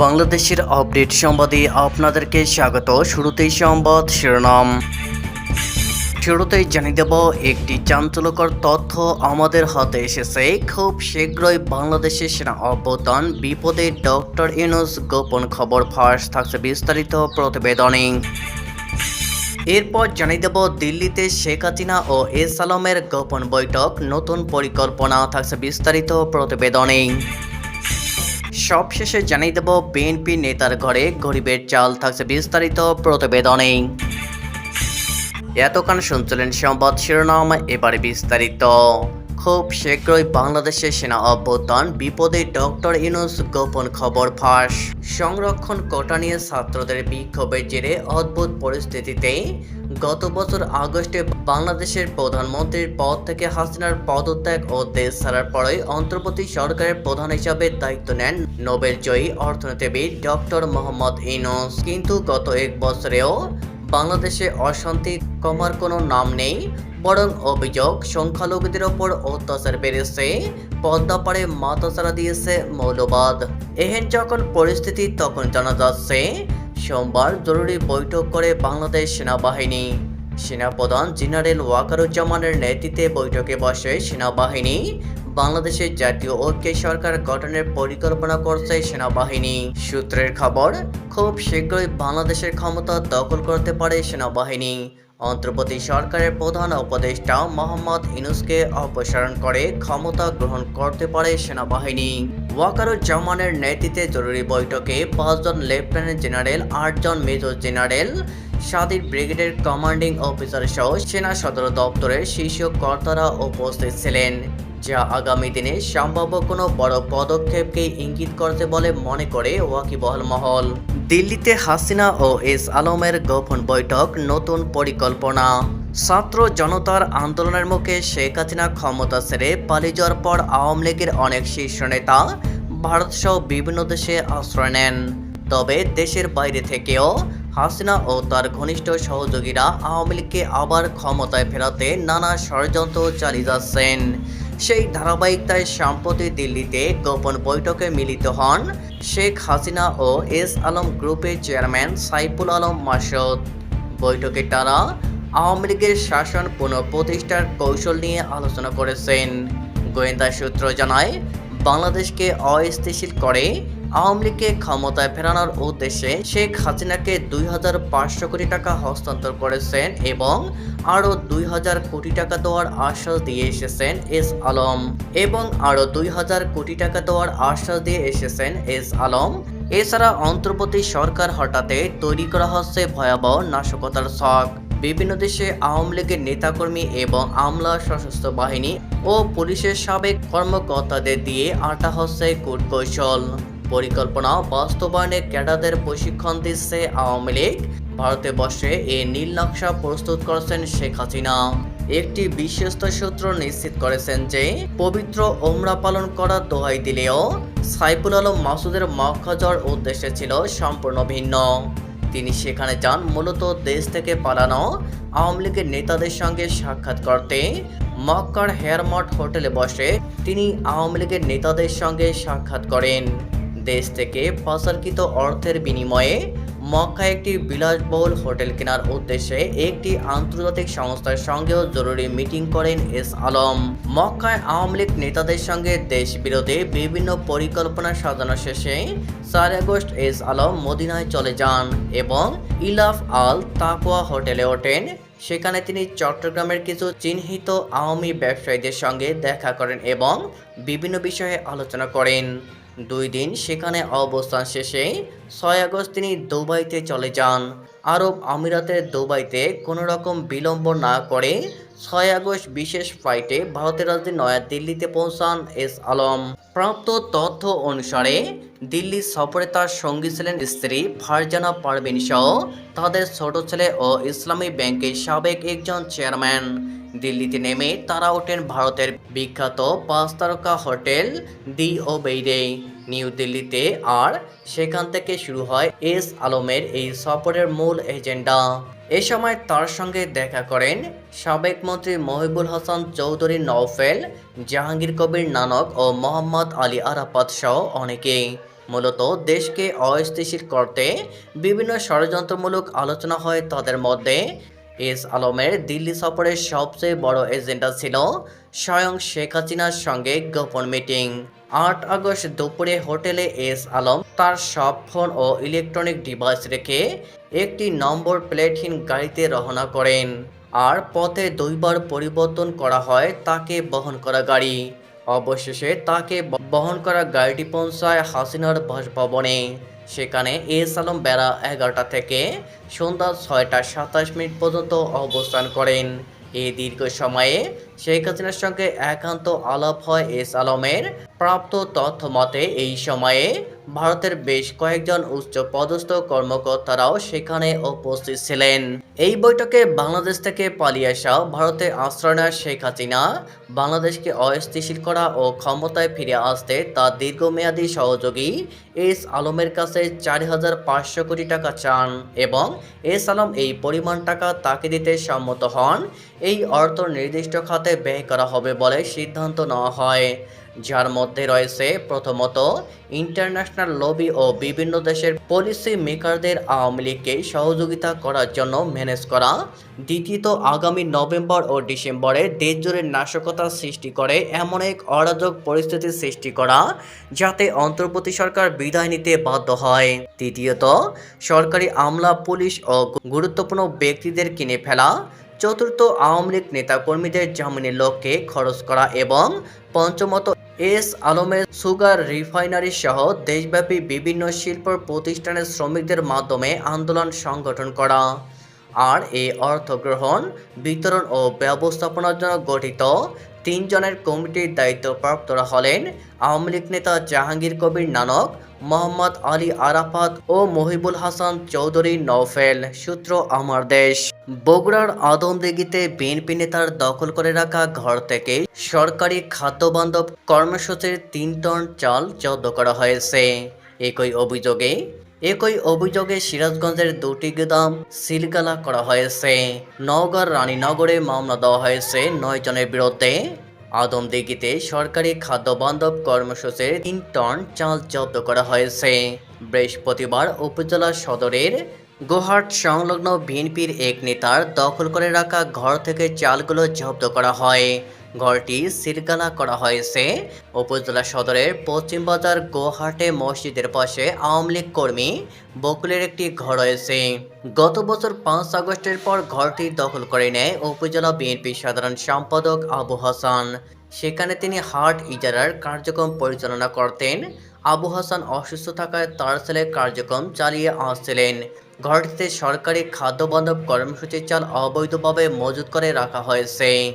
বাংলাদেশের আপডেট সংবাদে আপনাদেরকে স্বাগত। শুরুতেই সংবাদ শিরোনাম। শুরুতেই জানিয়ে দেব, একটি চাঞ্চল্যকর তথ্য আমাদের হাতে এসেছে। খুব শীঘ্রই বাংলাদেশের সেনা অভ্যুত্থান, বিপদে ডক্টর ইউনুস গোপন খবর ফাঁস, থাকছে বিস্তারিত প্রতিবেদনে এরপর জানিয়ে দেব, দিল্লিতে শেখ হাসিনা ও এস গোপন বৈঠক, নতুন পরিকল্পনা, থাকছে বিস্তারিত প্রতিবেদনে সবশেষে জানিয়ে দেব বিএনপি নেতার ঘরে গরিবের চাল থাকছে বিস্তারিত প্রতিবেদনে। এতক্ষণ শুনছিলেন সম্পদ শিরোনাম, এবারে বিস্তারিত। খুব শীঘ্রই বাংলাদেশের সেনা অভ্যুত্থান, বিপদে ডক্টর ইউনুস গোপন খবর ফাঁস। সংরক্ষণ কোটা নিয়ে ছাত্রদের বিক্ষোভের জেরে অদ্ভুত পরিস্থিতিতে গত বছর আগস্টে বাংলাদেশের প্রধানমন্ত্রীর পদ থেকে হাসিনার পদত্যাগ ও দেশ ছাড়ার পরেই অন্তর্বর্তী সরকারের প্রধান হিসাবে দায়িত্ব নেন নোবেল জয়ী অর্থনীতিবিদ ডক্টর মোহাম্মদ ইউনুস। কিন্তু গত এক বছরেও বাংলাদেশে অশান্তি কমার কোনো নাম নেই বরং অভিযোগ, সংখ্যালঘুদের ওপর অত্যাচার বেড়েছে। পদ্মাপাড়ে মাথাচাড়া দিয়েছে মৌলবাদ। এহেন যখন পরিস্থিতি তখন জানা যাচ্ছে, সোমবার জরুরি বৈঠক করে বাংলাদেশ সেনাবাহিনী। সেনাপ্রধান জেনারেল ওয়াকারুজ্জামানের নেতৃত্বে বৈঠকে বসে সেনাবাহিনী, বাংলাদেশের জাতীয় ঐক্য সরকার গঠনের পরিকল্পনা করছে সেনাবাহিনী। সূত্রের খবর, খুব শীঘ্রই বাংলাদেশের ক্ষমতা দখল করতে পারে সেনাবাহিনী। অন্তর্বর্তী সরকারের প্রধান উপদেষ্টা মোহাম্মদ ইনুসকে অপসারণ করে ক্ষমতা গ্রহণ করতে পারে সেনাবাহিনী। ওয়াকারুজ্জামানের নেতৃত্বে জরুরি বৈঠকে পাঁচজন লেফটেন্যান্ট জেনারেল, আটজন মেজর জেনারেল স্বাধীন ব্রিগেডের কমান্ডিং অফিসার সহ সেনা সদর দপ্তরের শীর্ষ কর্তারা উপস্থিত ছিলেন, যা আগামী দিনে সম্ভাব্য কোনো বড় পদক্ষেপকে ইঙ্গিত করতে বলে মনে করে ওয়াকিবহল মহল। দিল্লিতে হাসিনা ও এস আলমের গোপন বৈঠক, নতুন পরিকল্পনা। ছাত্র জনতার আন্দোলনের মুখে শেখ হাসিনা ক্ষমতা ছেড়ে পালিয়ে যাওয়ার পর আওয়ামী লীগের অনেক শীর্ষ নেতা ভারতসহ বিভিন্ন দেশে আশ্রয় নেন। তবে দেশের বাইরে থেকেও হাসিনা ও তার ঘনিষ্ঠ সহযোগীরা আওয়ামী লীগকে আবার ক্ষমতায় ফেরাতে নানা ষড়যন্ত্র চালিয়ে যাচ্ছেন। সেই ধারাবাহিকতায় সম্প্রতি দিল্লিতে গোপন বৈঠকে মিলিত হন শেখ হাসিনা ও এস আলম গ্রুপের চেয়ারম্যান সাইফুল আলম মাসুদ। বৈঠকে তারা আওয়ামী লীগের শাসন পুনঃপ্রতিষ্ঠার কৌশল নিয়ে আলোচনা করেছেন। গোয়েন্দা সূত্র জানায়, বাংলাদেশকে অস্থিতিশীল করে আওয়ামী লীগকে ক্ষমতায় ফেরানোর উদ্দেশ্যে শেখ হাসিনাকে দুই হাজার পাঁচশো কোটি টাকা হস্তান্তর করেছেন এবং আরও দুই হাজার কোটি টাকা দেওয়ার আশ্বাস দিয়ে এসেছেন এস আলম। এবং আরও দুই হাজার কোটি টাকা দেওয়ার আশ্বাস দিয়ে এসেছেন এস আলম। এছাড়া অন্তর্বর্তী সরকার হঠাতে তৈরি করা হচ্ছে ভয়াবহ নাশকতার ছক। বিভিন্ন দেশে আওয়ামী লীগের নেতাকর্মী এবং আমলা সশস্ত্র বাহিনী ও পুলিশের সাবেক কর্মকর্তাদের দিয়ে আটা হচ্ছে কূটকৌশল। পরিকল্পনা বাস্তবায়নে ক্যাডারদের প্রশিক্ষণ দিচ্ছে আওয়ামী লীগ। ভারতে বসে এ নীল নকশা প্রস্তুত করেছেন শেখ হাসিনা। একটি বিশ্বস্ত সূত্র নিশ্চিত করেছেন যে, পবিত্র ওমরা পালন করার দোহাই দিলেও সাইফুল আলম মাসুদের মক্কা যাওয়ার উদ্দেশ্য ছিল সম্পূর্ণ ভিন্ন। তিনি সেখানে যান মূলত দেশ থেকে পালানো আওয়ামী লীগের নেতাদের সঙ্গে সাক্ষাৎ করতে। মক্কার হেয়ারমট হোটেলে বসে তিনি আওয়ামী লীগের নেতাদের সঙ্গে সাক্ষাৎ করেন। দেশ থেকে পাচারকৃত অর্থের বিনিময়ে মক্কা একটি বিলাসবহুল হোটেল কেনার উদ্দেশ্যে একটি আন্তর্জাতিক সংস্থার সঙ্গেও জরুরি মিটিং করেন এস আলম। মক্কায় আওয়ামী লীগ নেতাদের সঙ্গে দেশ বিরোধী বিভিন্ন পরিকল্পনা সাজানো শেষে চার আগস্ট এস আলম মদিনায় চলে যান এবং ইলাফ আল তাকোয়া হোটেলে ওঠেন। সেখানে তিনি চট্টগ্রামের কিছু চিহ্নিত আওয়ামী ব্যবসায়ীদের সঙ্গে দেখা করেন এবং বিভিন্ন বিষয়ে আলোচনা করেন। দুই দিন সেখানে অবস্থান শেষে ছয় আগস্ট তিনি দুবাইতে চলে যান। আরব আমিরাতের দুবাইতে কোনো রকম বিলম্ব না করে ছয় আগস্ট বিশেষ ফ্লাইটে ভারতের রাজধানী নয়াদিল্লিতে পৌঁছান এস আলম। প্রাপ্ত তথ্য অনুসারে দিল্লি সফরে তার সঙ্গী ছিলেন স্ত্রী ফারজানা পারভিন সহ তাদের ছোট ছেলে ও ইসলামী ব্যাংকের সাবেক একজন চেয়ারম্যান। দিল্লিতে নেমে তারা ওঠেন ভারতের বিখ্যাত পাঁচ তারকা হোটেল দি ও বেইরে নিউ দিল্লিতে আর সেখান থেকে শুরু হয় এস আলমের এই সফরের মূল এজেন্ডা। এ সময় তার সঙ্গে দেখা করেন সাবেক মন্ত্রী মহিবুল হাসান চৌধুরী নওফেল, জাহাঙ্গীর কবির নানক ও মোহাম্মদ আলী আরাফাত সহ অনেকে মূলত দেশকে অস্থিতিশীল করতে বিভিন্ন ষড়যন্ত্রমূলক আলোচনা হয় তাদের মধ্যে। এস আলমের দিল্লি সফরের সবচেয়ে বড় এজেন্ডা ছিল স্বয়ং শেখ হাসিনার সঙ্গে গোপন মিটিং। আট আগস্ট দুপুরে হোটেলে এস আলম তার সব ফোন ও ইলেকট্রনিক ডিভাইস রেখে একটি নম্বর প্লেটহীন গাড়িতে রওনা করেন। আর পথে দুইবার পরিবর্তন করা হয় তাকে বহন করা গাড়ি। অবশেষে তাকে বহন করা গাড়িটি পৌঁছায় হাসিনার বাসভবনে। সেখানে এস আলম বেলা এগারোটা থেকে সন্ধ্যা ছয়টা সাতাশ মিনিট পর্যন্ত অবস্থান করেন। এই দীর্ঘ সময়ে শেখ হাসিনার সঙ্গে একান্ত আলাপ হয় এস আলমের। প্রাপ্ত তথ্য মতে, এই সময়ে ভারতের বেশ কয়েকজন উচ্চ পদস্থ কর্মকর্তারাও সেখানে উপস্থিত ছিলেন। এই বৈঠকে বাংলাদেশ থেকে পালিয়ে আসা ভারতে আশ্রয় নেওয়া শেখ হাসিনা, বাংলাদেশকে অস্থিতিশীল করা ও ক্ষমতায় ফিরে আসতে তার দীর্ঘমেয়াদী সহযোগী এস আলমের কাছে চার হাজার পাঁচশো কোটি টাকা চান এবং এস আলম এই পরিমাণ টাকা তাকে দিতে সম্মত হন। এই অর্থ নির্দিষ্ট খাতে ব্যয় করা হবে বলে সিদ্ধান্ত নেওয়া হয়। যার মধ্যে রয়েছে প্রথমত ইন্টারন্যাশনাল লবি ও বিভিন্ন দেশের পলিসি মেকারদের আওয়ামী লীগকে সহযোগিতা করার জন্য ম্যানেজ করা। দ্বিতীয়ত, আগামী নভেম্বর ও ডিসেম্বরে দেশজুড়ে নাশকতা সৃষ্টি করে এমন এক অরাজক পরিস্থিতি সৃষ্টি করা, যাতে অন্তর্বর্তী সরকার বিদায় নিতে বাধ্য হয়। তৃতীয়ত, সরকারি আমলা পুলিশ ও গুরুত্বপূর্ণ ব্যক্তিদের কিনে ফেলা। চতুর্থ, আওয়ামী লীগ নেতাকর্মীদের জামিনের লক্ষ্যে খরচ করা এবং পঞ্চমত এস আলমের সুগার রিফাইনারি সহ দেশব্যাপী বিভিন্ন শিল্প প্রতিষ্ঠানের শ্রমিকদের মাধ্যমে আন্দোলন সংগঠন করা। আর এই অর্থ গ্রহণ, বিতরণ ও ব্যবস্থাপনার জন্য গঠিত তিনজনের কমিটির দায়িত্বপ্রাপ্তরা হলেন আওয়ামী লীগ নেতা জাহাঙ্গীর কবির নানক, মোহাম্মদ আলী আরাফাত ও মহিবুল হাসান চৌধুরী নৌফেল সূত্র আমার দেশ। বগুড়ার আদমদিঘিতে বিএনপি নেতার দখল করে রাখা ঘর থেকে সরকারি খাদ্যবান্ধব কর্মসূচির তিন টন চাল জব্দ করা হয়েছে। একই অভিযোগে একই অভিযোগে সিরাজগঞ্জের দুটি গুদাম সিলগালা করা হয়েছে। নওগাঁর রানীনগরে মামলা দেওয়া হয়েছে নয় জনের বিরুদ্ধে। আদমদিঘিতে সরকারি খাদ্য বান্ধব কর্মসূচির তিন টন চাল জব্দ করা হয়েছে। বৃহস্পতিবার উপজেলা সদরের গোহাট সংলগ্ন বিএনপির এক নেতার দখল করে রাখা ঘর থেকে চালগুলো জব্দ করা হয়। ঘরটি সিরগালা করা হয়েছে। উপজেলা সদরের পশ্চিম বাজার গোহাটে মসজিদের পাশে আওয়ামী লীগ কর্মী বকুলের একটি ঘর রয়েছে। গত বছর পাঁচ আগস্টের পর ঘরটি দখল করে নেয় উপজেলা বিএনপি সাধারণ সম্পাদক আবু হাসান। সেখানে তিনি হাট ইজারার কার্যক্রম পরিচালনা করতেন। আবু হাসান অসুস্থ থাকায় তার ছেলে কার্যক্রম চালিয়ে আসছিলেন। ঘরটিতে সরকারি খাদ্যবান্ধব কর্মসূচির চাল অবৈধভাবে মজুত করে রাখা হয়েছে।